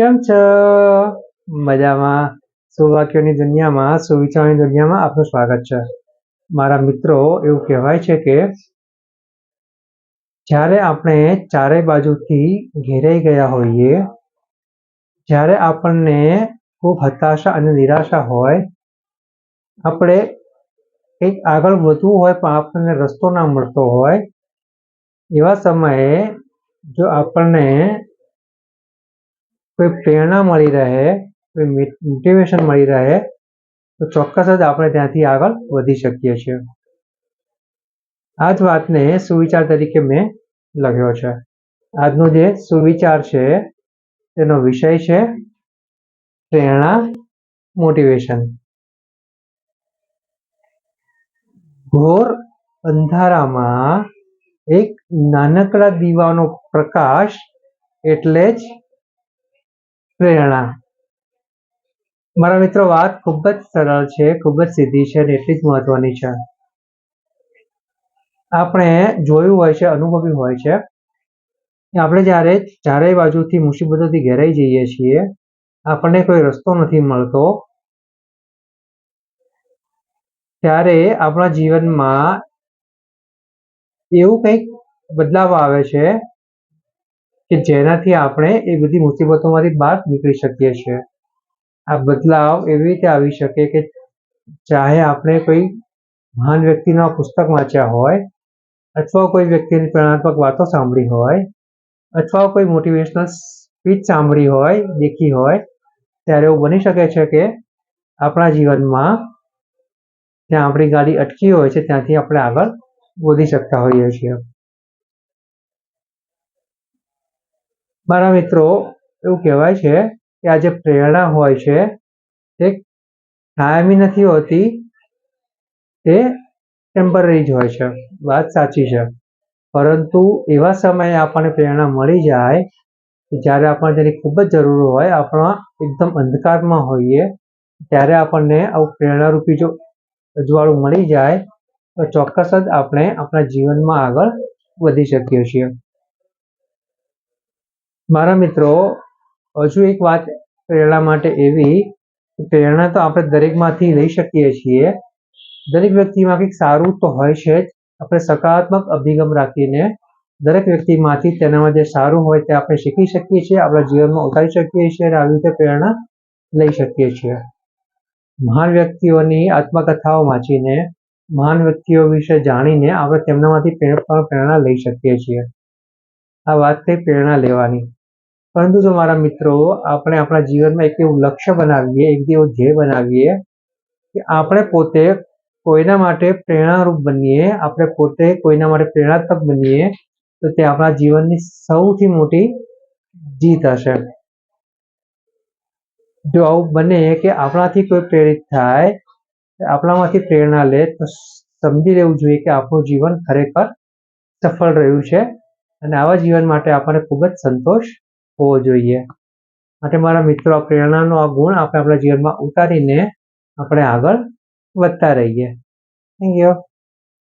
કેમ છો? મજામાં. સુવાક્યોની દુનિયામાં, સુવિચારોની દુનિયામાં આપનું સ્વાગત છે. મારા મિત્રો, એવું કહેવાય છે કે જ્યારે આપણે ચારે બાજુથી ઘેરાઈ ગયા હોઈએ, જ્યારે આપણને ખૂબ હતાશા અને નિરાશા હોય, આપણે કંઈક આગળ વધવું હોય પણ આપણને રસ્તો ના મળતો હોય, એવા સમયે જો આપણને કોઈ પ્રેરણા મળી રહે, કોઈ મોટિવેશન મળી રહે, તો ચોક્કસ જ આપણે ત્યાંથી આગળ વધી શકીએ છીએ. આ જ વાતને સુવિચાર તરીકે મેં લખ્યો છે. આજનો જે સુવિચાર છે, તેનો વિષય છે પ્રેરણા મોટિવેશન ઘોર અંધારામાં એક નાનકડા દીવાનો પ્રકાશ એટલે જ પ્રેરણા. મારા મિત્રો, વાત ખૂબ જ સરળ છે, ખૂબ જ સીધી છે અને એટલી જ મહત્વની છે. આપણે જોયું હોય છે અનુભવી હોય છે આપણે જ્યારે ચારેય બાજુથી મુસીબતોથી ઘેરાઈ જઈએ છીએ, આપણને કોઈ રસ્તો નથી મળતો, ત્યારે આપણા જીવનમાં એવું કંઈક બદલાવ આવે છે કે જેનાથી આપણે એ બધી મુસીબતોમાંથી બહાર નીકળી શકીએ છીએ. આ બદલાવ એવી રીતે આવી શકે કે ચાહે આપણે કોઈ મહાન વ્યક્તિના પુસ્તક વાંચ્યા હોય, અથવા કોઈ વ્યક્તિની પ્રેરણાત્મક વાતો સાંભળી હોય, અથવા કોઈ મોટિવેશનલ સ્પીચ સાંભળી હોય, દેખી હોય, ત્યારે એવું બની શકે છે કે આપણા જીવનમાં ત્યાં આપણી ગાડી અટકી હોય છે, ત્યાંથી આપણે આગળ વધી શકતા હોઈએ છીએ. મારા મિત્રો, એવું કહેવાય છે કે આ જે પ્રેરણા હોય છે, તે કાયમી નથી હોતી, તે ટેમ્પરરી જ હોય છે. વાત સાચી છે. પરંતુ એવા સમયે આપણને પ્રેરણા મળી જાય જ્યારે આપણને તેની ખૂબ જ જરૂર હોય, આપણા એકદમ અંધકારમાં હોઈએ, ત્યારે આપણને આવું પ્રેરણારૂપી જો અજવાળું મળી જાય, તો ચોક્કસ જ આપણે આપણા જીવનમાં આગળ વધી શકીએ છીએ. મારા મિત્રો, હજુ એક વાત પ્રેરણા માટે એવી પ્રેરણા તો આપણે દરેકમાંથી લઈ શકીએ છીએ. દરેક વ્યક્તિમાં કંઈક સારું તો હોય છે જ. આપણે સકારાત્મક અભિગમ રાખીને દરેક વ્યક્તિમાંથી તેનામાં જે સારું હોય તે આપણે શીખી શકીએ છીએ, આપણા જીવનમાં ઉતારી શકીએ છીએ અને આવી રીતે પ્રેરણા લઈ શકીએ છીએ. મહાન વ્યક્તિઓની આત્મકથાઓ વાંચીને, મહાન વ્યક્તિઓ વિશે જાણીને આપણે તેમનામાંથી પ્રેરણા લઈ શકીએ છીએ. આ વાત થઈ પ્રેરણા લેવાની. પરંતુ જો મારા મિત્રો, આપણે આપણા જીવનમાં એક એવું લક્ષ્ય બનાવીએ, એક એવું ધ્યેય બનાવીએ કે આપણે પોતે કોઈના માટે પ્રેરણારૂપ બનીએ, આપણે પોતે કોઈના માટે પ્રેરણાત્મક બનીએ, તો તે આપણા જીવનની સૌથી મોટી જીત હશે. જો આવું બને કે આપણાથી કોઈ પ્રેરિત થાય આપણામાંથી પ્રેરણા લે, તો સમજી લેવું જોઈએ કે આપણું જીવન ખરેખર સફળ રહ્યું છે અને આવા જીવન માટે આપણને ખૂબ જ સંતોષ હોવો જોઈએ. માટે મારા મિત્રો, પ્રેરણાનો આ ગુણ આપણે આપણા જીવનમાં ઉતારીને આપણે આગળ વધતા રહીએ. Thank you